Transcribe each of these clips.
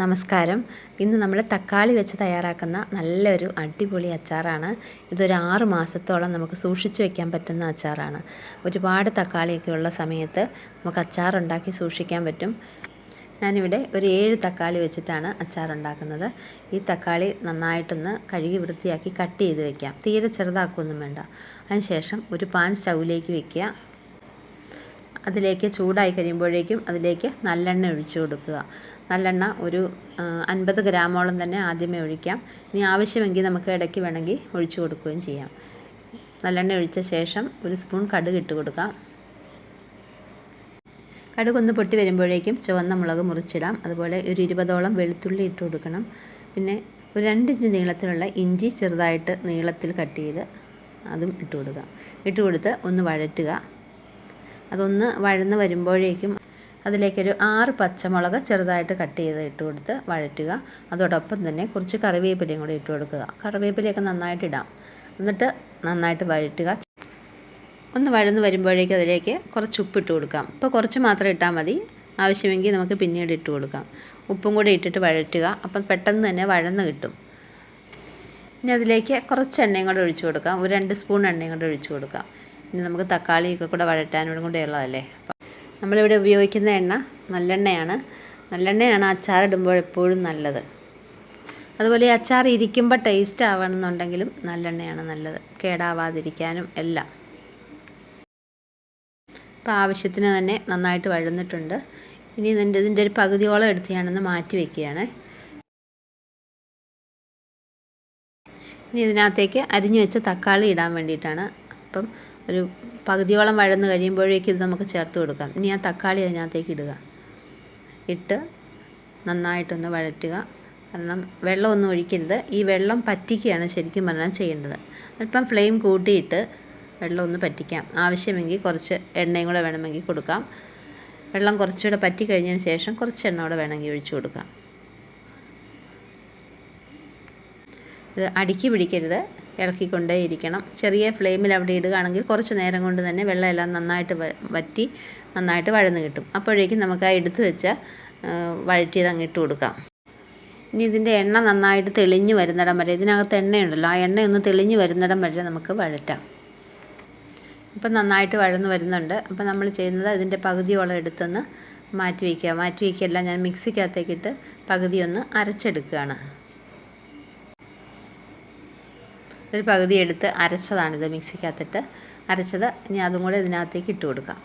നമസ്കാരം. ഇന്ന് നമ്മൾ തക്കാളി വെച്ച് തയ്യാറാക്കുന്ന നല്ലൊരു അടിപൊളി അച്ചാറാണ്. ഇതൊരു ആറ് മാസത്തോളം നമുക്ക് സൂക്ഷിച്ച് വെക്കാൻ പറ്റുന്ന അച്ചാറാണ്. ഒരുപാട് തക്കാളിയൊക്കെ ഉള്ള സമയത്ത് നമുക്ക് അച്ചാറുണ്ടാക്കി സൂക്ഷിക്കാൻ പറ്റും. ഞാനിവിടെ ഒരു ഏഴ് തക്കാളി വെച്ചിട്ടാണ് അച്ചാറുണ്ടാക്കുന്നത്. ഈ തക്കാളി നന്നായിട്ടൊന്ന് കഴുകി വൃത്തിയാക്കി കട്ട് ചെയ്ത് വെക്കാം. തീരെ ചെറുതാക്കുകയൊന്നും വേണ്ട. അതിനുശേഷം ഒരു പാൻ സ്റ്റൗവിലേക്ക് വെക്കുക. അതിലേക്ക് ചൂടായി കഴിയുമ്പോഴേക്കും അതിലേക്ക് നല്ലെണ്ണ ഒഴിച്ചു കൊടുക്കുക. നല്ലെണ്ണ ഒരു അൻപത് ഗ്രാമോളം തന്നെ ആദ്യമേ ഒഴിക്കാം. ഇനി ആവശ്യമെങ്കിൽ നമുക്ക് ഇടയ്ക്ക് വേണമെങ്കിൽ ഒഴിച്ചു കൊടുക്കുകയും ചെയ്യാം. നല്ലെണ്ണ ഒഴിച്ച ശേഷം ഒരു സ്പൂൺ കടുക് ഇട്ട് കൊടുക്കാം. കടുക് ഒന്ന് പൊട്ടി വരുമ്പോഴേക്കും ചുവന്ന മുളക് മുറിച്ചിടാം. അതുപോലെ ഒരു ഇരുപതോളം വെളുത്തുള്ളി ഇട്ട് കൊടുക്കണം. പിന്നെ ഒരു രണ്ടിഞ്ച് നീളത്തിലുള്ള ഇഞ്ചി ചെറുതായിട്ട് നീളത്തിൽ കട്ട് ചെയ്ത് അതും ഇട്ട് കൊടുക്കുക. ഇട്ട് കൊടുത്ത് ഒന്ന് വഴറ്റുക. അതൊന്ന് വഴന്ന് വരുമ്പോഴേക്കും അതിലേക്കൊരു ആറ് പച്ചമുളക് ചെറുതായിട്ട് കട്ട് ചെയ്ത് ഇട്ട് കൊടുത്ത് വഴറ്റുക. അതോടൊപ്പം തന്നെ കുറച്ച് കറിവേപ്പിലയും കൂടി ഇട്ട് കൊടുക്കുക. കറിവേപ്പിലയൊക്കെ നന്നായിട്ട് ഇടാം. എന്നിട്ട് നന്നായിട്ട് വഴറ്റുക. ഒന്ന് വഴന്ന് വരുമ്പോഴേക്കും അതിലേക്ക് കുറച്ച് ഉപ്പ് ഇട്ട് കൊടുക്കാം. ഇപ്പോൾ കുറച്ച് മാത്രം ഇട്ടാൽ മതി. ആവശ്യമെങ്കിൽ നമുക്ക് പിന്നീട് ഇട്ട് കൊടുക്കാം. ഉപ്പും കൂടി ഇട്ടിട്ട് വഴറ്റുക. അപ്പം പെട്ടെന്ന് തന്നെ വഴന്ന് കിട്ടും. ഇനി അതിലേക്ക് കുറച്ച് എണ്ണയും കൂടെ ഒഴിച്ചു കൊടുക്കാം. ഒരു രണ്ട് സ്പൂൺ എണ്ണയും കൂടെ ഒഴിച്ചു കൊടുക്കാം. ഇനി നമുക്ക് തക്കാളിയൊക്കെ കൂടെ വഴറ്റാനും കൂടെ ഉള്ളതല്ലേ? നമ്മളിവിടെ ഉപയോഗിക്കുന്ന എണ്ണ നല്ലെണ്ണയാണ്. നല്ലെണ്ണയാണ് അച്ചാറിടുമ്പോൾ എപ്പോഴും നല്ലത്. അതുപോലെ ഈ അച്ചാർ ഇരിക്കുമ്പോൾ ടേസ്റ്റ് ആവണമെന്നുണ്ടെങ്കിലും നല്ലെണ്ണയാണ് നല്ലത്. കേടാവാതിരിക്കാനും എല്ലാം. ഇപ്പോൾ ആവശ്യത്തിന് തന്നെ നന്നായിട്ട് വഴന്നിട്ടുണ്ട്. ഇനി ഇതിന്റെ ഇതിന്റെ ഒരു പകുതിയോളം എടുത്ത് ഞാനൊന്ന് മാറ്റി വയ്ക്കുകയാണ് ഇനി ഇതിനകത്തേക്ക് അരിഞ്ഞു വെച്ച തക്കാളി ഇടാൻ വേണ്ടിയിട്ടാണ്. അപ്പം ഒരു പകുതിയോളം വഴന്ന് കഴിയുമ്പോഴേക്കും ഇത് നമുക്ക് ചേർത്ത് കൊടുക്കാം. ഇനി ആ തക്കാളി അതിനകത്തേക്ക് ഇടുക. ഇട്ട് നന്നായിട്ടൊന്ന് വഴറ്റുക. കാരണം വെള്ളമൊന്നും ഒഴിക്കരുത്. ഈ വെള്ളം പറ്റിക്കുകയാണ് ശരിക്കും പറഞ്ഞാൽ ചെയ്യേണ്ടത്. അല്പം ഫ്ലെയിം കൂട്ടിയിട്ട് വെള്ളം ഒന്ന് പറ്റിക്കാം. ആവശ്യമെങ്കിൽ കുറച്ച് എണ്ണയും കൂടെ വേണമെങ്കിൽ കൊടുക്കാം. വെള്ളം കുറച്ചുകൂടെ പറ്റി കഴിഞ്ഞതിന് ശേഷം കുറച്ച് എണ്ണ കൂടെ വേണമെങ്കിൽ ഒഴിച്ചു കൊടുക്കാം. ഇത് അടുക്കി പിടിക്കരുത്. ഇളക്കിക്കൊണ്ടേയിരിക്കണം. ചെറിയ ഫ്ലെയിമിൽ അവിടെ ഇടുകയാണെങ്കിൽ കുറച്ച് നേരം കൊണ്ട് തന്നെ വെള്ളമെല്ലാം നന്നായിട്ട് വറ്റി നന്നായിട്ട് വഴന്ന് കിട്ടും. അപ്പോഴേക്കും നമുക്ക് ആ എടുത്തു വെച്ച വഴറ്റിയത് അങ്ങിട്ട് കൊടുക്കാം. ഇനി ഇതിന്റെ എണ്ണ നന്നായിട്ട് തെളിഞ്ഞു വരുന്നിടം വരെ ഇതിനകത്ത് എണ്ണയുണ്ടല്ലോ ആ എണ്ണ ഒന്ന് തെളിഞ്ഞ് വരുന്നിടം വരെ നമുക്ക് വഴറ്റാം. ഇപ്പം നന്നായിട്ട് വഴന്ന് വരുന്നുണ്ട്. അപ്പം നമ്മൾ ചെയ്യുന്നത് ഇതിന്റെ പകുതിയോളം എടുത്തൊന്ന് മാറ്റി വയ്ക്കുക. മാറ്റി വയ്ക്കുകയല്ല ഞാൻ മിക്സിക്കകത്തേക്കിട്ട് പകുതി ഒന്ന് അരച്ചെടുക്കുകയാണ്. ഒരു പകുതി എടുത്ത് അരച്ചതാണിത് മിക്സിക്കകത്തിട്ട്. അരച്ചത് ഇനി അതും കൂടെ ഇതിനകത്തേക്ക് ഇട്ട് കൊടുക്കാം.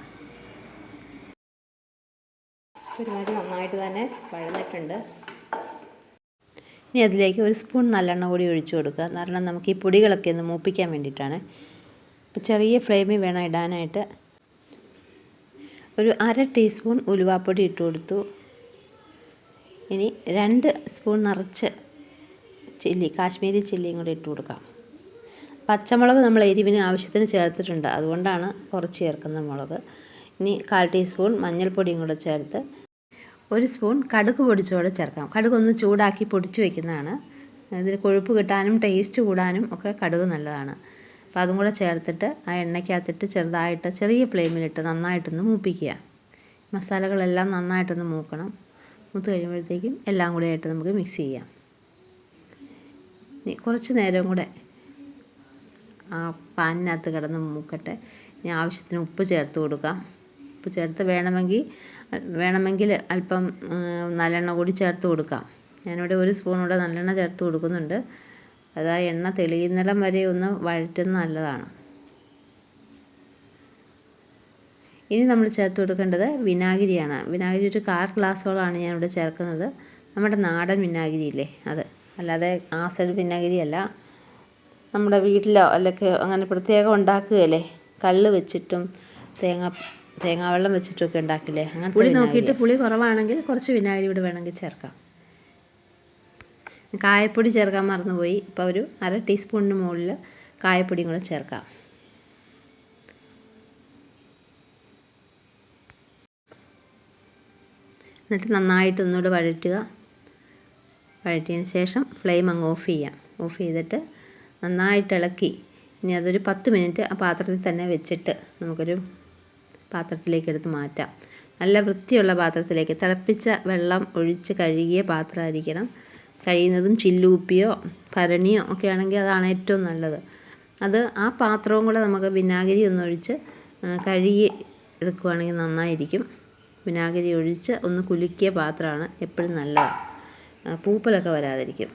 ഒരുമാതിരി നന്നായിട്ട് തന്നെ വഴന്നിട്ടുണ്ട്. ഇനി അതിലേക്ക് ഒരു സ്പൂൺ നല്ലെണ്ണ കൂടി ഒഴിച്ചു കൊടുക്കുക. കാരണം നമുക്ക് ഈ പൊടികളൊക്കെ ഒന്ന് മൂപ്പിക്കാൻ വേണ്ടിയിട്ടാണ്. അപ്പോൾ ചെറിയ ഫ്ലെയിമിൽ വേണം ഇടാനായിട്ട്. ഒരു അര ടീസ്പൂൺ ഉലുവാപ്പൊടി ഇട്ട് കൊടുത്തു. ഇനി രണ്ട് സ്പൂൺ നിറച്ച് ചില്ലി കാശ്മീരി ചില്ലിയും കൂടി ഇട്ട് കൊടുക്കാം. പച്ചമുളക് നമ്മൾ എരിവിന് ആവശ്യത്തിന് ചേർത്തിട്ടുണ്ട്. അതുകൊണ്ടാണ് കുറച്ച് ചേർക്കുന്ന മുളക്. ഇനി കാൽ ടീസ്പൂൺ മഞ്ഞൾപ്പൊടിയും കൂടെ ചേർത്ത് ഒരു സ്പൂൺ കടുക് പൊടിച്ചോടെ ചേർക്കാം. കടുക് ഒന്ന് ചൂടാക്കി പൊടിച്ചു വയ്ക്കുന്നതാണ് ഇതിൽ കൊഴുപ്പ് കിട്ടാനും ടേസ്റ്റ് കൂടാനും ഒക്കെ കടുക് നല്ലതാണ്. അപ്പോൾ അതും കൂടെ ചേർത്തിട്ട് ആ എണ്ണയ്ക്കകത്തിട്ട് ചെറുതായിട്ട് ചെറിയ ഫ്ലെയിമിലിട്ട് നന്നായിട്ടൊന്ന് മൂപ്പിക്കുക. മസാലകളെല്ലാം നന്നായിട്ടൊന്ന് മൂക്കണം. മൂത്ത് കഴിയുമ്പോഴത്തേക്കും എല്ലാം കൂടെ ആയിട്ട് നമുക്ക് മിക്സ് ചെയ്യാം. കുറച്ച് നേരം കൂടെ ആ പാനിനകത്ത് കിടന്ന് മൂക്കട്ടെ. ഇനി ആവശ്യത്തിന് ഉപ്പ് ചേർത്ത് കൊടുക്കാം. ഉപ്പ് ചേർത്ത് വേണമെങ്കിൽ വേണമെങ്കിൽ അല്പം നല്ലെണ്ണ കൂടി ചേർത്ത് കൊടുക്കാം. ഞാനിവിടെ ഒരു സ്പൂൺ കൂടെ നല്ലെണ്ണ ചേർത്ത് കൊടുക്കുന്നുണ്ട്. അത് ആ എണ്ണ തെളിയുന്നിടം വരെ ഒന്ന് വഴറ്റുന്നത് നല്ലതാണ്. ഇനി നമ്മൾ ചേർത്ത് കൊടുക്കേണ്ടത് വിനാഗിരിയാണ്. വിനാഗിരി ഒരു കാർ ഗ്ലാസ്സോളാണ് ഞാനിവിടെ ചേർക്കുന്നത്. നമ്മുടെ നാടൻ വിനാഗിരിയില്ലേ അത്. അല്ലാതെ ആസഡ് വിനാഗിരി അല്ല നമ്മുടെ വീട്ടിലോ അല്ലെങ്കിൽ അങ്ങനെ പ്രത്യേകം ഉണ്ടാക്കുകയല്ലേ? കള്ള് വെച്ചിട്ടും തേങ്ങ തേങ്ങാവെള്ളം വെച്ചിട്ടൊക്കെ ഉണ്ടാക്കില്ലേ? അങ്ങനെ പുളി നോക്കിയിട്ട് പുളി കുറവാണെങ്കിൽ കുറച്ച് വിനാഗിരി ഇവിടെ വേണമെങ്കിൽ ചേർക്കാം. കായപ്പൊടി ചേർക്കാൻ മറന്നുപോയി. ഇപ്പോൾ ഒരു അര ടീസ്പൂണിന് മുകളിൽ കായപ്പൊടിയും കൂടെ ചേർക്കാം. എന്നിട്ട് നന്നായിട്ട് ഒന്നുകൂടെ വഴറ്റുക. വഴറ്റിയതിന് ശേഷം ഫ്ലെയിം അങ്ങ് ഓഫ് ചെയ്യാം. ഓഫ് ചെയ്തിട്ട് നന്നായിട്ട് ഇളക്കി. ഇനി അതൊരു പത്ത് മിനിറ്റ് ആ പാത്രത്തിൽ തന്നെ വെച്ചിട്ട് നമുക്കൊരു പാത്രത്തിലേക്ക് എടുത്ത് മാറ്റാം. നല്ല വൃത്തിയുള്ള പാത്രത്തിലേക്ക് തിളപ്പിച്ച വെള്ളം ഒഴിച്ച് കഴുകിയ പാത്രമായിരിക്കണം. കഴിയുന്നതും ചില്ലൂപ്പിയോ ഭരണിയോ ഒക്കെ ആണെങ്കിൽ അതാണ് ഏറ്റവും നല്ലത്. അത് ആ പാത്രവും കൂടെ നമുക്ക് വിനാഗിരി ഒന്നൊഴിച്ച് കഴുകി എടുക്കുവാണെങ്കിൽ നന്നായിരിക്കും. വിനാഗിരി ഒഴിച്ച് ഒന്ന് കുലുക്കിയ പാത്രമാണ് എപ്പോഴും നല്ലത്. പൂപ്പലൊക്കെ വരാതിരിക്കും.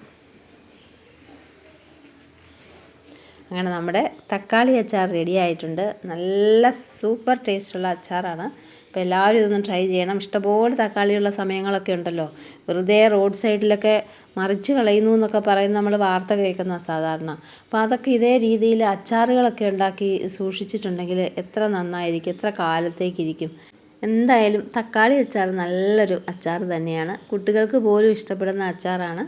അങ്ങനെ നമ്മുടെ തക്കാളി അച്ചാർ റെഡി ആയിട്ടുണ്ട്. നല്ല സൂപ്പർ ടേസ്റ്റുള്ള അച്ചാറാണ്. അപ്പോൾ എല്ലാവരും ഇതൊന്ന് ട്രൈ ചെയ്യണം. ഇഷ്ടംപോലെ തക്കാളിയുള്ള സമയങ്ങളൊക്കെ ഉണ്ടല്ലോ. വെറുതെ റോഡ് സൈഡിലൊക്കെ മറിച്ച് കളയുന്നു എന്നൊക്കെ പറയുന്ന നമ്മൾ വാർത്ത കേൾക്കുന്ന സാധാരണ. അപ്പോൾ അതൊക്കെ ഇതേ രീതിയിൽ അച്ചാറുകളൊക്കെ ഉണ്ടാക്കി സൂക്ഷിച്ചിട്ടുണ്ടെങ്കിൽ എത്ര നന്നായിരിക്കും എത്ര കാലത്തേക്കിരിക്കും എന്തായാലും തക്കാളി അച്ചാർ നല്ലൊരു അച്ചാർ തന്നെയാണ്. കുട്ടികൾക്ക് പോലും ഇഷ്ടപ്പെടുന്ന അച്ചാറാണ്.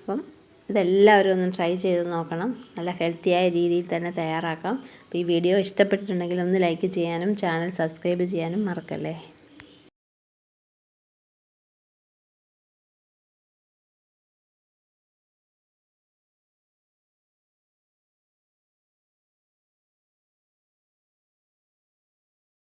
അപ്പം ഇതെല്ലാവരും ഒന്ന് ട്രൈ ചെയ്ത് നോക്കണം. നല്ല ഹെൽത്തിയായ രീതിയിൽ തന്നെ തയ്യാറാക്കാം. അപ്പോൾ ഈ വീഡിയോ ഇഷ്ടപ്പെട്ടിട്ടുണ്ടെങ്കിൽ ഒന്ന് ലൈക്ക് ചെയ്യാനും ചാനൽ സബ്സ്ക്രൈബ് ചെയ്യാനും മറക്കല്ലേ?